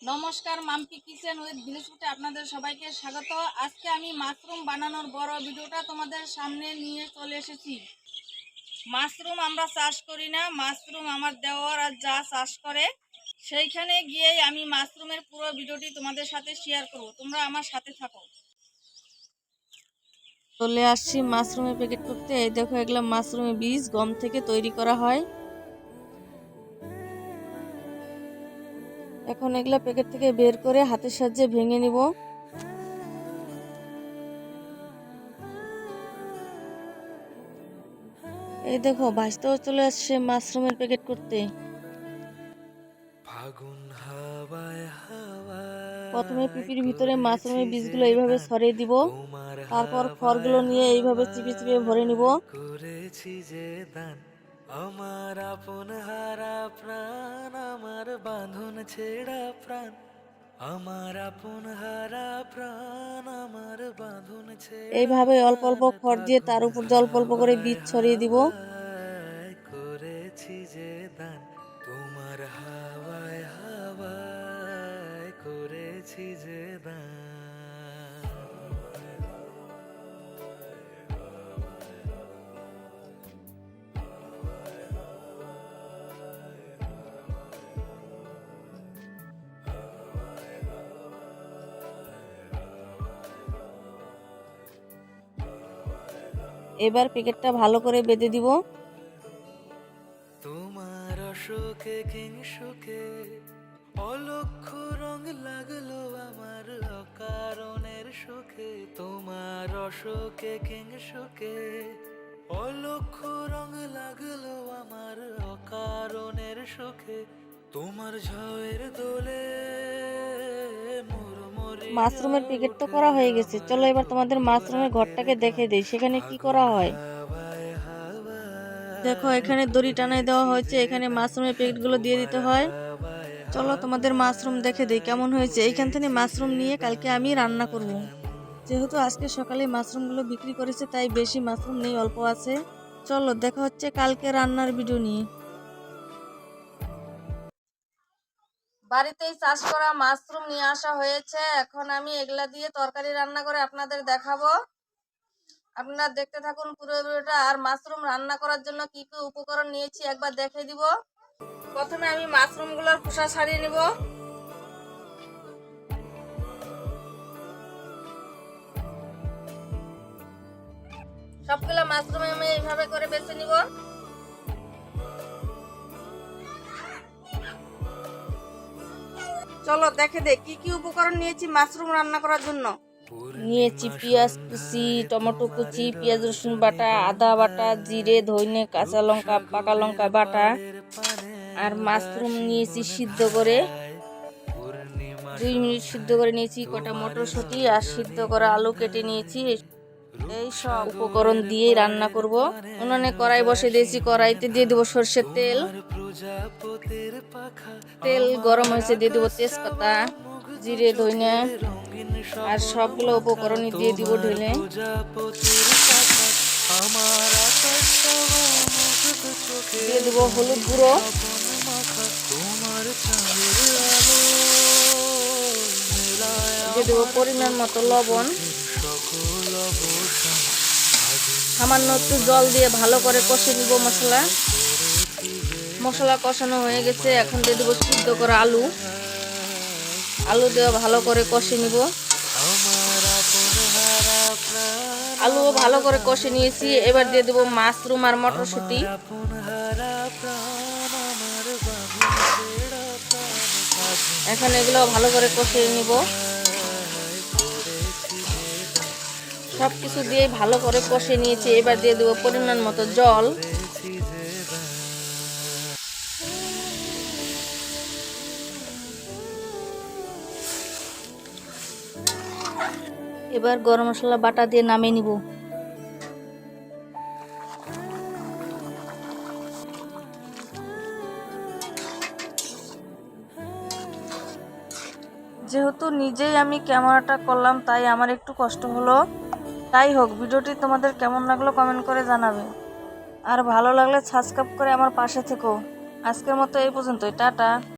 নমস্কার Mampi kitchen with village ফুটে আপনাদের সবাইকে স্বাগত। আজকে আমি মাশরুম বানানোর বড় ভিডিওটা তোমাদের সামনে নিয়ে চলে এসেছি। মাশরুম আমরা চাষ করি না, মাশরুম আমার দেওয়ার আর যা চাষ করে, সেইখানে গিয়েই আমি মাশরুমের পুরো ভিডিওটি তোমাদের সাথে শেয়ার করব। তোমরা আমার সাথে থাকো। চলে আসছি মাশরুমের প্যাকেট করতে। এই দেখো, এগুলো মাশরুমের বীজ গম থেকে তৈরি করা হয়। এখন এগুলা প্যাকেট থেকে বের করে হাতের সাহায্যে ভেঙে নিব। এই দেখো ভাজতেও চলে আসছে মাশরুমের প্যাকেট করতে। প্রথমে পিপির ভিতরে মাশরুমের বীজগুলো এইভাবে ছড়িয়ে দিব। তারপর খড়গুলো নিয়ে এইভাবে চিপে চিপে ভরে নিব। আমার আপন হারা প্রাণ। আমার বাঁধন ছেড়া প্রাণ আমার আপন হারা প্রাণ আমার বাঁধন ছেড়া এইভাবে অল্প অল্প খড় দিয়ে তার উপর অল্প অল্প করে বীজ ছড়িয়ে দিব। করেছি যে দান তোমার হাওয়ায় হাওয়ায় করেছি যে এবার প্যাকেটটা ভালো করে বেঁধে দিব। তোমার অশোকে কিংসুকে অলক্ষ রং লাগল আমার অকারণের সুখে। তোমার অশোকে কিংসুকে অলক্ষ রং লাগল আমার অকারণের সুখে। তোমার ঝয়ের দোলে মাশরুমের প্যাকেট তো করা হয়ে গেছে। চলো এবার তোমাদের মাশরুমের ঘরটাকে দেখে দেই, সেখানে কি করা হয়? দেখো, এখানে দড়ি টানাই দেওয়া হয়েছে, এখানে মাশরুমের প্যাকেটগুলো দিয়ে দিতে হয়। চলো তোমাদের মাশরুম দেখে দিই, কেমন হয়েছে? এইখান থেকে মাশরুম নিয়ে কালকে আমি রান্না করব। যেহেতু আজকে সকালে মাশরুমগুলো বিক্রি করেছে, তাই বেশি মাশরুম নেই, অল্প আছে। চলো, দেখা হচ্ছে কালকে রান্নার ভিডিও নিয়ে। বাড়িতেই চাষ করা মাশরুম নিয়ে আসা হয়েছে। এখন আমি এগুলা দিয়ে তরকারি রান্না করে আপনাদের দেখাবো। আপনারা দেখতে থাকুন পুরো ভিডিওটা। আর মাশরুম রান্না করার জন্য কি কি উপকরণ নিয়েছি একবার দেখে দিব। প্রথমে আমি মাশরুমগুলোর খোসা ছাড়িয়ে নিব। সবগুলো মাশরুম আমি এইভাবে করে বেছে নিব। চলো দেখে দে কি কি উপকরণ নিয়েছি মাশরুম রান্না করার জন্য? নিয়েছি পেঁয়াজ কুচি, টমেটো কুচি, পেঁয়াজ রসুন বাটা, আদা বাটা, জিরে, ধইনে, কাঁচা লঙ্কা, পাকা লঙ্কা বাটা। আর মাশরুম নিয়েছি সিদ্ধ করে। দুই মিনিট সিদ্ধ করে নিয়েছি কটা মটরশুঁটি আর সিদ্ধ করা আলু কেটে নিয়েছি। এই সব উপকরণ দিয়ে রান্না করব। উনুনে কড়াই বসে দিয়েছি, কড়াইতে দিয়ে দেবো সর্ষের তেল। তেল গরম হয়েছে, দিয়ে দেবো তেজপাতা, জিরে ধইনা আর সবগুলো উপকরণই দিয়ে দিব ঢেলে। দিয়ে দেবো হলুদ গুঁড়ো। দিয়ে দেবো পরিমাণ মতো লবণ। সামান্য একটু জল দিয়ে ভালো করে কষে নিব মশলা। মশলা কষানো হয়ে গেছে, এখন দিয়ে দেবো সিদ্ধ করা আলু। আলু দেওয়া ভালো করে কষে নিব। আলুও ভালো করে কষে নিয়েছি, এবার দিয়ে দেবো মাশরুম আর মটরশুঁটি। এখন এগুলো ভালো করে কষে নিব। সব কিছু দিয়ে ভালো করে কষে নিয়েছি। এবার দিয়ে দেবো পরিমাণ মতো জল। এবার গরম মশলা বাটা দিয়ে নামিয়ে নিব। যেহেতু নিজেই আমি ক্যামেরাটা করলাম, তাই আমার একটু কষ্ট হলো। তাই হোক, ভিডিওটি তোমাদের কেমন লাগল কমেন্ট করে জানাবে। আর ভালো লাগলে সাবস্ক্রাইব করে আমার পাশে থেকো। আজকের মতো এই পর্যন্তই, টাটা।